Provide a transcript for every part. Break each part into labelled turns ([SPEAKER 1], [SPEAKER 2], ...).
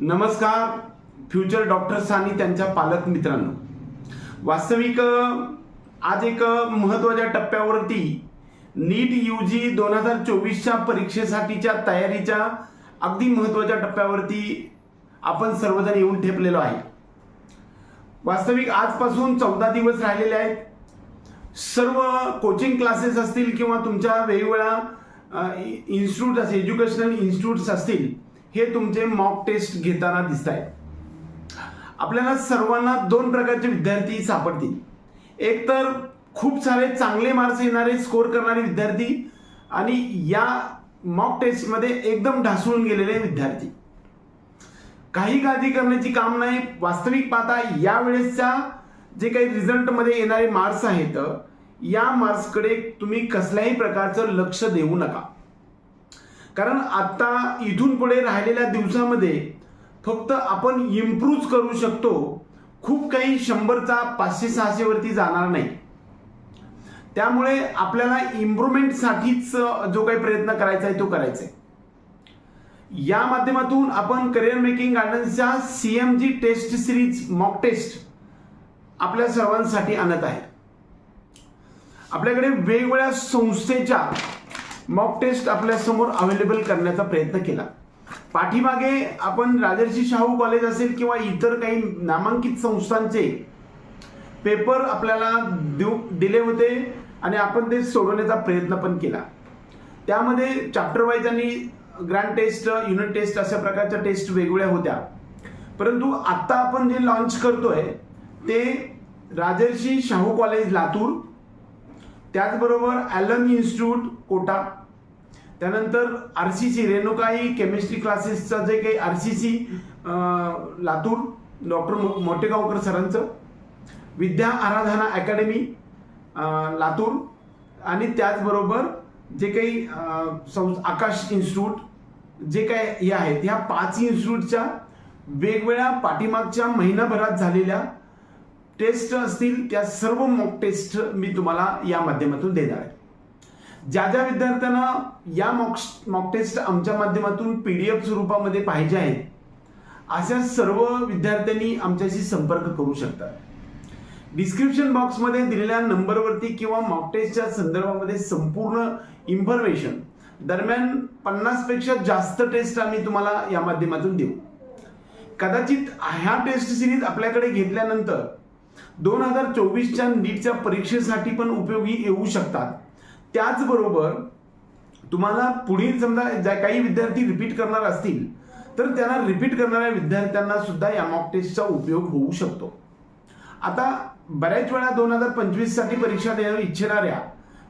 [SPEAKER 1] नमस्कार. Future doctors आणि त्यांच्या पालक मित्रांनो. वास्तविक आज एक महत्त्वाच्या टप्प्यावरती नीट यू जी दोन हजार चोवीसच्या परीक्षेसाठीच्या तयारीच्या अगदी महत्त्वाच्या टप्प्यावरती आपण सर्वजण येऊन ठेपलेलो आहे. वास्तविक आजपासून चौदा दिवस राहिलेले आहेत. सर्व कोचिंग क्लासेस असतील किंवा तुमच्या वेगवेगळ्या इन्स्टिट्यूट असतील एज्युकेशनल इन्स्टिट्यूट्स असतील हे तुमचे मॉक टेस्ट घेताना दिसत आहेत आपल्याला सर्वांना दोन प्रकारचे विद्यार्थी सापडतील. एक तर खूप सारे चांगले मार्क्स येणारे स्कोर करणारे विद्यार्थी आणि या मॉक टेस्टमध्ये एकदम ढासळून गेलेले विद्यार्थी. काही काळजी करण्याची काम नाही. वास्तविक पाहता यावेळेसच्या जे काही रिझल्टमध्ये येणारे मार्क्स आहेत या मार्क्सकडे तुम्ही कसल्याही प्रकारचं लक्ष देऊ नका. कारण आता इथून पुढे राहिलेल्या दिवसामध्ये फक्त आपण इम्प्रूव्ह करू शकतो. खूप काही शंभरचा पाचशे सहाशे वरती जाणार नाही. त्यामुळे आपल्याला इम्प्रुव्हमेंटसाठीच जो काही प्रयत्न करायचा आहे तो करायचा आहे. या माध्यमातून आपण career making गार्डन्सच्या CM G test series mock test आपल्या सर्वांसाठी आणत आहे. आपल्याकडे वेगवेगळ्या संस्थेच्या मॉक टेस्ट आपल्यासमोर अवेलेबल करण्याचा प्रयत्न केला. पाठीमागे आपण राजर्षी शाहू कॉलेज असेल किंवा इतर काही नामांकित संस्थांचे पेपर आपल्याला देऊ दिले होते आणि आपण ते सोडवण्याचा प्रयत्न पण केला. त्यामध्ये चॅप्टर वाईज आणि ग्रँड टेस्ट युनिट टेस्ट अशा प्रकारच्या टेस्ट वेगवेगळ्या होत्या. परंतु आत्ता आपण जे लॉन्च करतोय ते राजर्षी शाहू कॉलेज लातूर त्याचबरोबर ॲलन इन्स्टिट्यूट कोटा त्यानंतर R C C Renukai chemistry क्लासेसचं जे काही R C C Latur doctor Motegaonkar सरांचं. विद्या आराधना अकॅडमी लातूर. आणि त्याचबरोबर जे काही सं आकाश इन्स्टिट्यूट जे काय हे आहेत ह्या पाच इन्स्टिट्यूटच्या वेगवेगळ्या पाठीमागच्या महिनाभरात झालेल्या टेस्ट असतील त्या सर्व मॉक टेस्ट मी तुम्हाला या माध्यमातून देणार आहे. ज्या ज्या विद्यार्थ्यांना या मॉक मॉक टेस्ट आमच्या माध्यमातून पी डी एफ स्वरूपामध्ये पाहिजे आहेत अशा सर्व विद्यार्थ्यांनी आमच्याशी संपर्क करू शकतात. डिस्क्रिप्शन बॉक्समध्ये दिलेल्या नंबरवरती किंवा मॉक टेस्टच्या संदर्भामध्ये संपूर्ण इन्फॉर्मेशन दरम्यान पन्नासपेक्षा जास्त टेस्ट आम्ही तुम्हाला या माध्यमातून देऊ. कदाचित ह्या टेस्ट सिरीज आपल्याकडे घेतल्यानंतर दोन हजार चोवीसच्या नीटच्या परीक्षेसाठी पण उपयोगी येऊ शकतात. त्याचबरोबर तुम्हाला पुढील समजा ज्या काही विद्यार्थी रिपीट करणार असतील तर त्यांना रिपीट करणाऱ्या विद्यार्थ्यांना सुद्धा या मॉक टेस्टचा उपयोग होऊ शकतो. आता बऱ्याच वेळा दोन हजार पंचवीससाठी परीक्षा देणं इच्छिणाऱ्या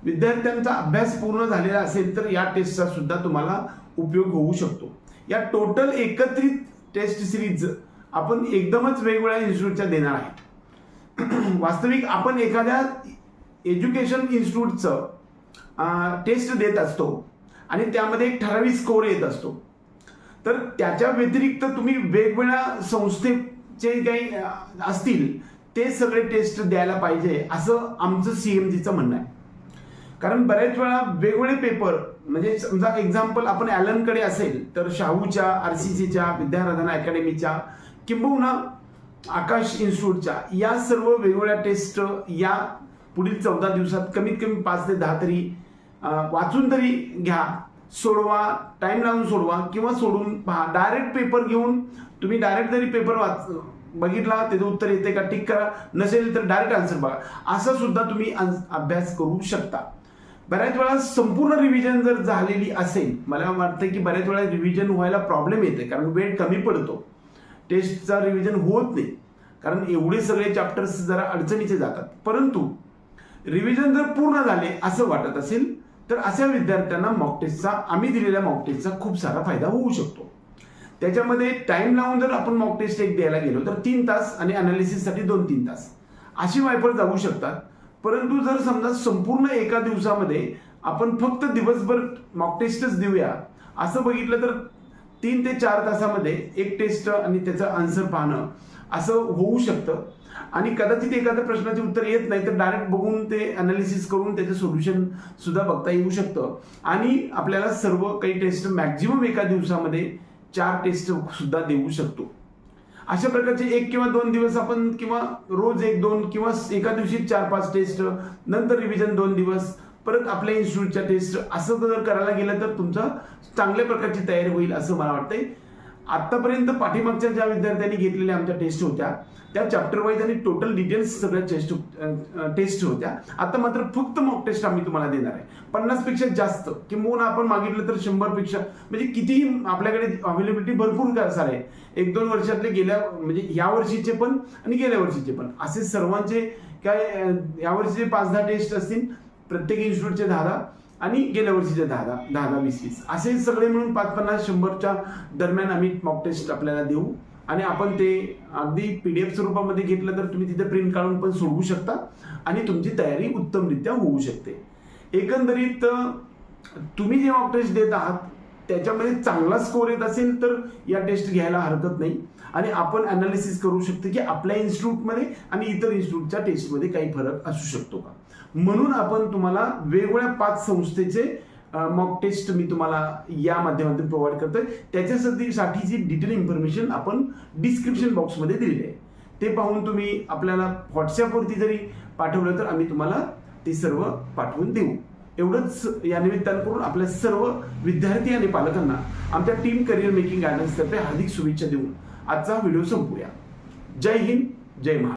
[SPEAKER 1] विद्यार्थ्यांचा अभ्यास पूर्ण झालेला असेल तर या टेस्टचा सुद्धा तुम्हाला उपयोग होऊ शकतो. या टोटल एकत्रित टेस्ट सिरीज आपण एकदमच वेगवेगळ्या इन्स्टिट्यूटच्या देणार आहे. वास्तविक आपण एखाद्या एज्युकेशन इन्स्टिट्यूटचं टेस्ट देत असतो. आणि त्यामध्ये एक ठराविक स्कोर येत असतो. तर त्याच्या व्यतिरिक्त तुम्ही वेगवेगळ्या संस्थेचे काही असतील ते सगळे टेस्ट द्यायला पाहिजे असं आमचं सीएमजीचं म्हणणं आहे. कारण बऱ्याच वेळा वेगवेगळे पेपर म्हणजे समजा एक्झाम्पल आपण ॲलनकडे असेल तर शाहूच्या आर सी सीच्या विद्याराधना अकॅडमीच्या किंबहुना आकाश इन्स्टिट्यूटच्या या सर्व वेगवेगळ्या टेस्ट या पुढील चौदा दिवसात कमीत कमी पाच ते दहा तरी वाचून तरी घ्या. सोडवा टाईम लावून सोडवा किंवा सोडून पहा. डायरेक्ट पेपर घेऊन तुम्ही डायरेक्ट जरी पेपर वाच बघितला त्याचं उत्तर येते का टिक करा. नसेल तर डायरेक्ट आन्सर बघा. असं सुद्धा तुम्ही अभ्यास करू शकता. बऱ्याच वेळा संपूर्ण रिव्हिजन जर झालेली असेल मला वाटतं की बऱ्याच वेळा रिव्हिजन व्हायला प्रॉब्लेम येते कारण वेळ कमी पडतो. टेस्टचा रिव्हिजन होत नाही. कारण एवढे सगळे चॅप्टर्स जरा अडचणीचे जातात. परंतु रिव्हिजन जर पूर्ण झाले असं वाटत असेल तर अशा विद्यार्थ्यांना मॉक टेस्टचा आम्ही दिलेल्या मॉक टेस्टचा खूप सारा फायदा होऊ शकतो. त्याच्यामध्ये टाइम लावून जर आपण मॉक टेस्ट एक द्यायला गेलो तर तीन तास आणि अनालिसिससाठी दोन तीन तास. अशी वायफळ जाऊ शकतात. परंतु जर समजा संपूर्ण एका दिवसामध्ये आपण फक्त दिवसभर मॉक टेस्टच देऊया असं बघितलं तर तीन ते चार तासामध्ये एक टेस्ट आणि त्याचं आन्सर पाहणं असं होऊ शकतं. आणि कदाचित एखाद्या प्रश्नाचे उत्तर येत नाही तर डायरेक्ट बघून ते अनालिसिस करून त्याचं सोल्युशन सुद्धा बघता येऊ शकतं. आणि आपल्याला सर्व काही टेस्ट मॅक्झिमम एका दिवसामध्ये चार टेस्ट सुद्धा देऊ शकतो. अशा प्रकारचे एक किंवा दोन दिवस आपण किंवा रोज एक दोन किंवा एका दिवशी चार पाच टेस्ट नंतर रिव्हिजन दोन दिवस परत आपल्या इन्स्टिट्यूटच्या टेस्ट असं जर करायला गेलं तर तुमचं चांगल्या प्रकारची तयारी होईल असं मला वाटतंय. आतापर्यंत पाठीमागच्या ज्या विद्यार्थ्यांनी घेतलेल्या आमच्या टेस्ट होत्या त्या चॅप्टर वाईज आणि टोटल डिटेल्स सगळ्या टेस्ट टेस्ट होत्या. आता मात्र फक्त मॉक टेस्ट आम्ही तुम्हाला देणार आहे. पन्नासपेक्षा जास्त किंबहुना आपण मागितलं तर शंभरपेक्षा म्हणजे कितीही आपल्याकडे अवेलेबिलिटी भरपूर काय आहे. एक दोन वर्षातले गेल्या म्हणजे या वर्षीचे पण आणि गेल्या वर्षीचे पण. असे सर्वांचे काय यावर्षीचे पाच दहा टेस्ट असतील प्रत्येक इन्स्टिट्यूटचे दहा दहा. आणि गेल्या वर्षीचे दहा दहा दहा दहा वीस वीस. असे सगळे मिळून पाच पन्नास शंभरच्या दरम्यान आम्ही मॉक टेस्ट आपल्याला देऊ. आणि आपण ते अगदी पी डी एफ स्वरूपामध्ये घेतलं तर तुम्ही तिथे प्रिंट काढून पण सोडवू शकता. आणि तुमची तयारी उत्तमरित्या होऊ शकते. एकंदरीत तुम्ही जे मॉक टेस्ट देत आहात त्याच्यामध्ये चांगला स्कोर येत असेल तर या टेस्ट घ्यायला हरकत नाही. आणि आपण अनालिसिस करू शकतो की आपल्या इन्स्टिट्यूटमध्ये आणि इतर इन्स्टिट्यूटच्या टेस्टमध्ये काही फरक असू शकतो का? म्हणून आपण तुम्हाला वेगवेगळ्या पाच संस्थेचे मॉक टेस्ट मी तुम्हाला या माध्यमातून प्रोव्हाइड करतोय. त्याच्यासाठी जी डिटेल इन्फॉर्मेशन आपण डिस्क्रिप्शन बॉक्समध्ये दिलेली आहे. ते पाहून तुम्ही आपल्याला व्हॉट्सअपवरती जरी पाठवलं तर आम्ही तुम्हाला ते सर्व पाठवून देऊ. एवढंच या निमित्तानं करून आपल्या सर्व विद्यार्थी आणि पालकांना आमच्या टीम करिअर मेकिंग गायडन्स तर्फे हार्दिक शुभेच्छा देऊन आजचा व्हिडिओ संपूया. जय हिंद जय महाराष्ट्र.